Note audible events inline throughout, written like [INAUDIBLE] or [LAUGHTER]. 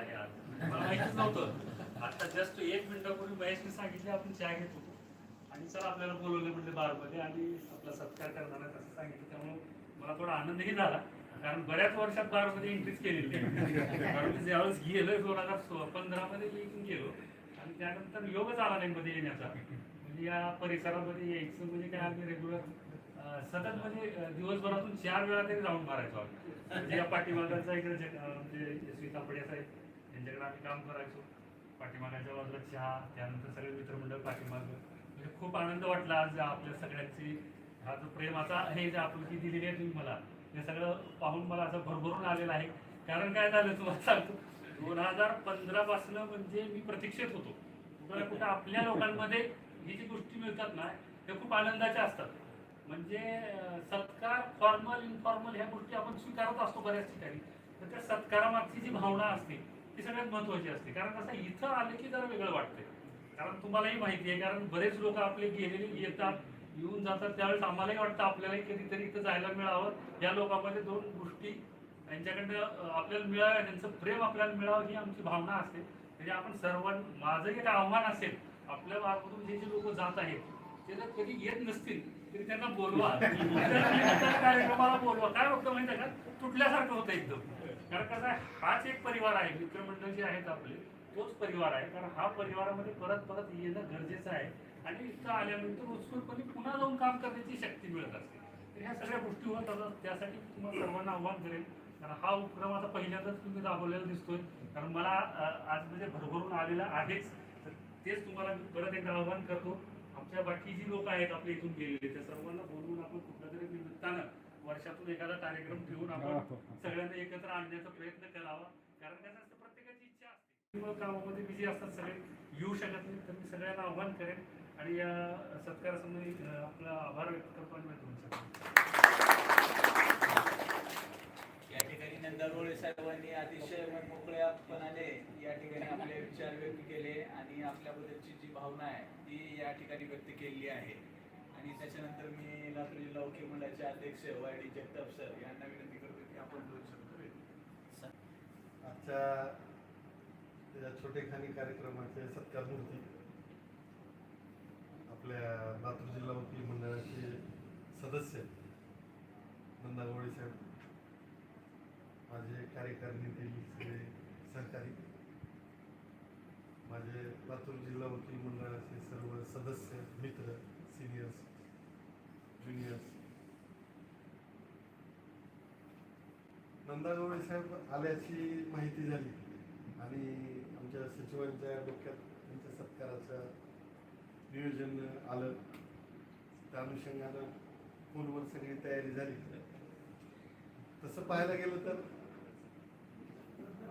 आज मला माहितीच नव्हतं. आता जस्ट एक मिनिटापूर्वी महेशने सांगितले आपण चहा घेतो आणि चला आपल्याला बोलवलं म्हणजे बारमध्ये आणि आपला सत्कार करताना तसं सांगितलं. त्यामुळे मला थोडा आनंदही झाला. कारण बऱ्याच वर्षात बारमध्ये एंट्रीच केलेली कारण मी ज्यावेळेस गेलो दोन हजार पंधरा मध्ये गेलो. आणि त्यानंतर योगच आला नाही मध्ये येण्याचा. म्हणजे या परिसरामध्ये यायचं म्हणजे काय आम्ही रेग्युलर सतत म्हणजे दिवसभरातून चार वेळा तरी जाऊन मारायचो आम्ही. म्हणजे या पाठीमागाचा इकडे म्हणजे यशवी म्हणजे श्री तापडे साहेब यांच्याकडे आम्ही काम करायचो. पाठीमागाच्या बाजूला चहा त्यानंतर सगळे मित्रमंडळ पाठीमाग. म्हणजे खूप आनंद वाटला आज आपल्या सगळ्यांची. हा जो प्रेमाचा हे जे आपुलकी दिलेली आहे तुम्ही मला हे सगळं पाहून मला असं भरभरून आलेलं आहे. कारण काय झालं तुम्हाला सांगतो दोन हजार पंधरापासून म्हणजे मी प्रतीक्षेत होतो. कुठं कुठं आपल्या लोकांमध्ये ही जी गोष्टी मिळतात ना त्या खूप आनंदाच्या असतात. म्हणजे सत्कार फॉर्मल इनफॉर्मल ह्या गोष्टी आपण स्वीकारत असतो बऱ्याच ठिकाणी. तर त्या सत्कारामागची जी भावना असते ती सगळ्यात महत्वाची असते. कारण कसं इथं आले की जरा वेगळं वाटतंय. कारण तुम्हालाही माहिती आहे कारण बरेच लोक आपले गेलेले येतात येऊन जातात. त्यावेळेस आम्हालाही वाटतं आपल्यालाही कधीतरी इथं जायला मिळावं. या लोकांमध्ये दोन गोष्टी यांच्याकडनं अं, आपल्याला मिळाव्या. त्यांचं प्रेम आपल्याला मिळावं ही आमची भावना असते. म्हणजे आपण सर्वां माझं एक आव्हान असेल आपल्या मार्फतून जे जे लोक जात आहेत ते जर कधी येत नसतील तरी त्यांना बोलवा. [LAUGHS] कार्यक्रमाला बोलवा. काय होतं माहिती का? तुटल्यासारखं होतं एकदम. कारण कसं आहे हाच एक परिवार आहे मित्रमंडळ जे आहेत आपले तोच परिवार आहे. कारण हा परिवारामध्ये परत परत येणं गरजेचं आहे. आणि इथं आल्यानंतर उत्स्फूर्तपणे पुन्हा जाऊन काम करण्याची शक्ती मिळत असते. तर ह्या सगळ्या गोष्टी होत असतात. त्यासाठी तुम्हाला सर्वांना आव्हान करेल कारण हा उपक्रम आता पहिल्यांदाच तुम्ही राबवलेला दिसतोय. कारण मला आज म्हणजे भरभरून आलेला आहेच. तर तेच तुम्हाला मी परत एकदा आव्हान करतो. आमच्या बाकी जी लोक आहेत आपल्या इथून गेलेले त्या सर्वांना बोलवून आपण कुठल्या तरी निमित्तानं वर्षातून एखादा कार्यक्रम ठेवून आपण सगळ्यांना एकत्र आणण्याचा प्रयत्न करावा. कारण कसं असतं प्रत्येकाची इच्छा असते. कामामध्ये बिझी असतात सगळे येऊ शकत नाही तर मी सगळ्यांना आव्हान करेन. आणि या सत्कारासमोर अं, आपला आभार व्यक्त करतो आणि मी तुमचा. या ठिकाणी नंदारोळे साहेबांनी अतिशय मनमोकळ्यापणाने या ठिकाणी आपले विचार व्यक्त केले आणि आपल्याबद्दलची जी भावना आहे ती या ठिकाणी व्यक्त केलेली आहे. आणि त्याच्यानंतर मी लातूर जिल्हा वकील मंडळाचे अध्यक्ष वाय डी जगताप सर यांना विनंती करतो की आपण दोन शब्द. आजच्या या छोटेखानी कार्यक्रमाचे सत्कार मूर्ती आपल्या लातूर जिल्हा वकील मंडळाचे सदस्य नंदा गोळे साहेब माझे कार्यकारिणीतील सगळे सहकारी माझे लातूर जिल्हा वकील मंडळाचे सर्व सदस्य नंदा गवळे साहेब आल्याची माहिती झाली. आणि आमच्या सचिवांच्या डोक्यात त्यांच्या सत्काराचं नियोजन आलं. त्या अनुषंगानं फोनवर सगळी तयारी झाली. तसं पाहायला गेलं तर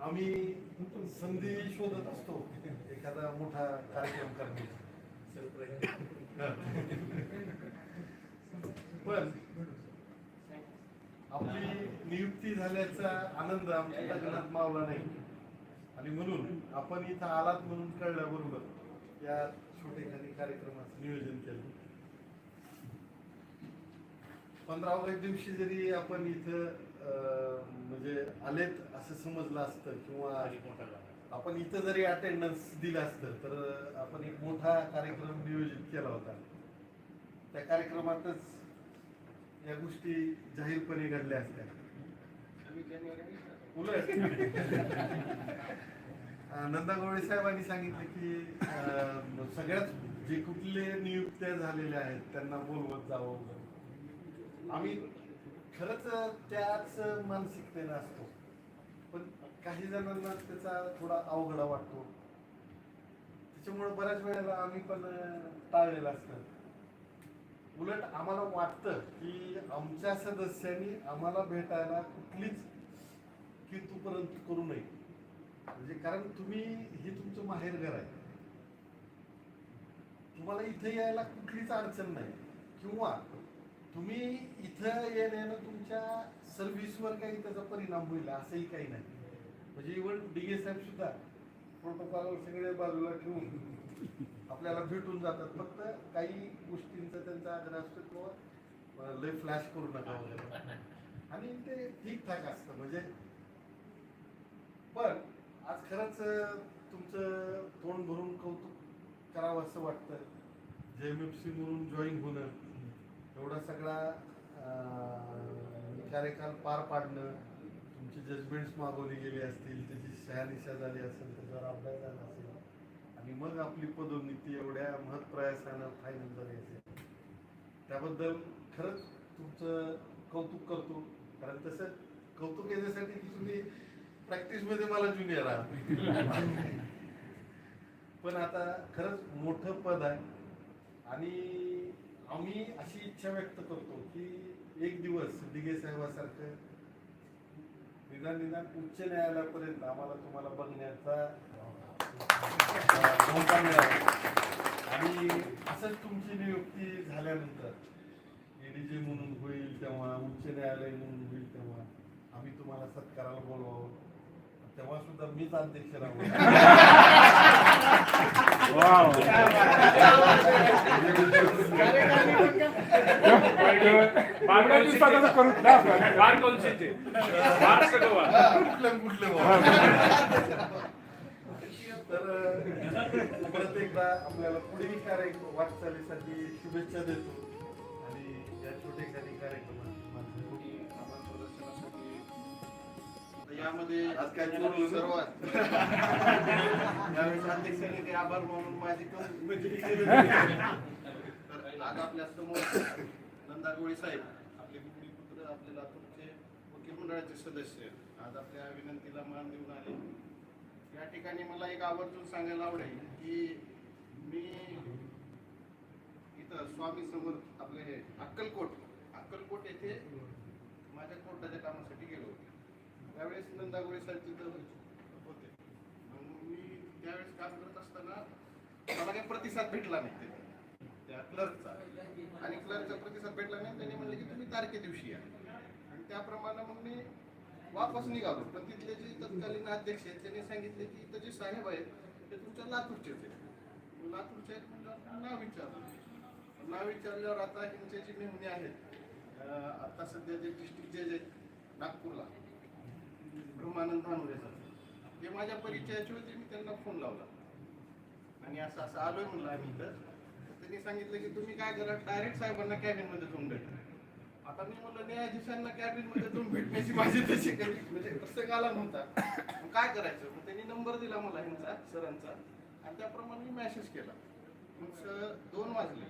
आम्ही संधी शोधत असतो. एखादा मोठा कार्यक्रम करण्याचा. पण आपली नियुक्ती झाल्याचा आनंद आमच्या लग्नात मावला नाही. आणि म्हणून आपण इथं आलात म्हणून कळल्याबरोबर या छोटेखानी कार्यक्रमाचं नियोजन केलं. पंधरा ऑगस्ट दिवशी जरी आपण इथं म्हणजे आलेत असं समजलं असतं किंवा आपण इथं जरी अटेंडन्स दिलं असतं तर आपण एक मोठा कार्यक्रम नियोजित केला होता. त्या कार्यक्रमातच या गोष्टी जाहीरपणे घडल्या असत्या. उलट. [LAUGHS] नंदा गवळे साहेबांनी सांगितलं की अं, सगळ्यात जे कुठले नियुक्त्या झालेल्या आहेत त्यांना बोलवत जावं आम्ही खरंच त्याच मानसिकतेनं असतो. पण काही जणांना त्याचा थोडा अवघडा वाटतो. त्याच्यामुळे बऱ्याच वेळेला आम्ही पण टाळलेलं असतं. उलट आम्हाला वाटतं की आमच्या सदस्यांनी आम्हाला भेटायला कुठलीच किंतूपर्यंत करू नये. म्हणजे कारण तुम्ही हे तुमचं माहेरघर आहे. तुम्हाला इथं यायला कुठलीच अडचण नाही. किंवा तुम्ही इथं येण्यानं तुमच्या सर्व्हिसवर काही त्याचा परिणाम होईल असंही काही नाही. म्हणजे इव्हन डी साहेब सुद्धा प्रोटोकॉल सगळे बाजूला ठेवून आपल्याला भेटून जातात. फक्त काही गोष्टींचा त्यांचा आग्रह असतो किंवा लय फ्लॅश करू नका वगैरे. आणि ते ठीकठाक असतं. म्हणजे पण खरंच तुमचं तोंड भरून कौतुक करावं असं वाटतं. जे एम एफ सी म्हणून जॉईन होणं एवढा सगळा कार्यकाल पार पाडणं तुमची जजमेंट्स मागवली गेली असतील त्याची शहानिशा झाली असेल त्याच्यावर अभ्यास झाला असेल मग आपली पदोन्नती एवढ्या महत्प्रयासानं फायनल झाली असेल त्याबद्दल खरंच तुमचं कौतुक करतो. कारण तसं कौतुक याच्यासाठी की तुम्ही प्रॅक्टिसमध्ये मला ज्युनियर आहात. पण आता खरंच मोठं पद आहे. आणि आम्ही अशी इच्छा व्यक्त करतो की एक दिवस दिघे साहेबासारखं निदान निदान उच्च न्यायालयापर्यंत आम्हाला तुम्हाला बघण्याचा मौका मिळावा आणि असंच तुमची नियुक्ती झाल्यानंतर एडीजी म्हणून होईल तेव्हा उच्च न्यायालय म्हणून होईल तेव्हा आम्ही तुम्हाला सत्काराला बोलवावं. तेव्हा सुद्धा मीच अध्यक्ष राहू. कुठलं कुठलं. [LAUGHS] तर परत एकदा आपल्याला पुढील कार्यक्रम वाटचालीसाठी शुभेच्छा देतो. आणि या छोटेखानी कार्यक्रमात आभार यामध्ये आज काय सर्वात. यावेळेस अध्यक्षांनी ते आभार मानून माझी कम- तर आज आपल्यासमोर नंदा गोळी साहेब आपले गुगली पुत्र आपले लातूरचे वकील मंडळाचे सदस्य आज आपल्या विनंतीला मान देऊन आले. या ठिकाणी मला एक आवर्जून सांगायला आवडेल की मी इथं स्वामी समर्थ आपले हे अक्कलकोट अक्कलकोट येथे माझ्या कोर्टाच्या कामासाठी गेलो होतो. त्यावेळेस नंदागोळे साहेब तिथं होते. मग मी त्यावेळेस काम करत असताना मला काही प्रतिसाद भेटला नाही तिथे. त्या क्लर्कचा आणि क्लर्कचा प्रतिसाद भेटला नाही त्यांनी म्हणले की तुम्ही तारखे दिवशी या. आणि त्याप्रमाणे मग मी वापस निघालो. पण तिथले जे तत्कालीन अध्यक्ष आहेत त्यांनी सांगितले की इथं जे साहेब आहेत ते तुमच्या लातूरचेच आहेत. लातूरचे आहेत म्हणलं नाव विचारलं. नाव विचारल्यावर आता यांचे जे मेहुणे आहेत आता सध्या जे डिस्ट्रिक्ट जज आहेत नागपूरला ब्रह्मानंद धानोरे सर ते माझ्या परिचयाचे होते मी त्यांना फोन लावला. आणि असं असं आलोय म्हणलं आम्ही इथं. तर त्यांनी सांगितलं की तुम्ही काय करा डायरेक्ट साहेबांना कॅबिनमध्ये जाऊन भेटा. आता मी म्हणलं न्यायाधीशांना कॅबिनमध्ये जाऊन भेटण्याची माझी तशी काही म्हणजे प्रत्येक आला नव्हता. मग काय करायचं? मग त्यांनी नंबर दिला मला ह्यांचा सरांचा. आणि त्याप्रमाणे मी मेसेज केला. मग सर दोन वाजले.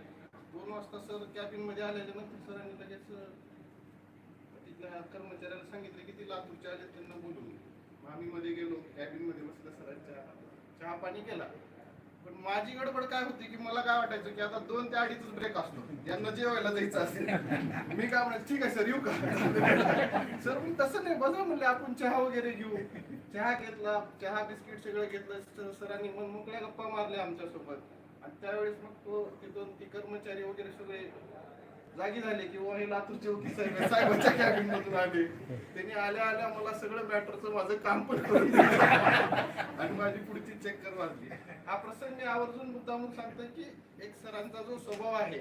दोन वाजता सर कॅबिनमध्ये आल्याच्यानंतर सरांनी लगेच तिथल्या कर्मचाऱ्याला सांगितलं की ती लातूरचे आले त्यांना बोलून. आम्ही मध्ये गेलो कॅबिनमध्ये बसलं सरांच्या चहा पाणी केला. पण माझी गडबड काय होती की मला काय वाटायचं की आता दोन ते अडीच ब्रेक असतो. यांना जेवायला जायचं असेल. मी काय म्हणायचं ठीक आहे सर येऊ का? सर मी तसं नाही बघा म्हणले आपण चहा वगैरे घेऊ. चहा घेतला चहा बिस्किट सगळं घेतलं सरांनी मग मोकळ्या गप्पा मारल्या आमच्यासोबत. आणि त्यावेळेस मग तो दोन ती कर्मचारी वगैरे सगळे जागी झाले की वा हे लातूरचे वकील साहेब साहेबांच्या कॅबिन मधून आले. त्यांनी आल्या आल्या मला सगळं मॅटरचं माझं काम पण करून आणि माझी पुढची चक्कर वाजली. हा प्रसंग मी आवर्जून मुद्दामून सांगतो की एक सरांचा जो स्वभाव आहे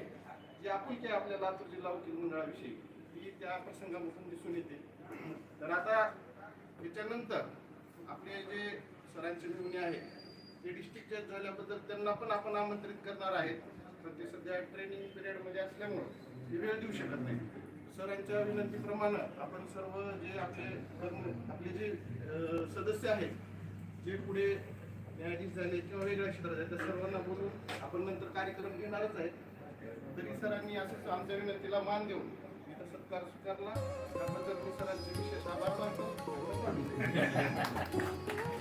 जी आपुलकी आपल्या लातूर जिल्हा वकील मंडळाविषयी ती त्या प्रसंगापासून दिसून येते. तर आता त्याच्यानंतर आपले जे सरांचे मेहुणे आहेत ते डिस्ट्रिक्ट जज झाल्याबद्दल त्यांना पण आपण आमंत्रित करणार आहेत. पण ते सध्या ट्रेनिंग पिरियडमध्ये असल्यामुळं ते वेळ देऊ शकत नाही. सरांच्या विनंतीप्रमाणे आपण सर्व जे आपले आपले जे सदस्य आहेत जे पुढे न्यायाधीश झाले किंवा वेगळ्या क्षेत्रात आहेत त्या सर्वांना बोलून आपण नंतर कार्यक्रम घेणारच आहेत. तरी सरांनी असं आमच्या विनंतीला मान देऊन इथं सत्कार स्वीकारला. त्याबद्दल मी सरांचे विशेष आभार मानतो.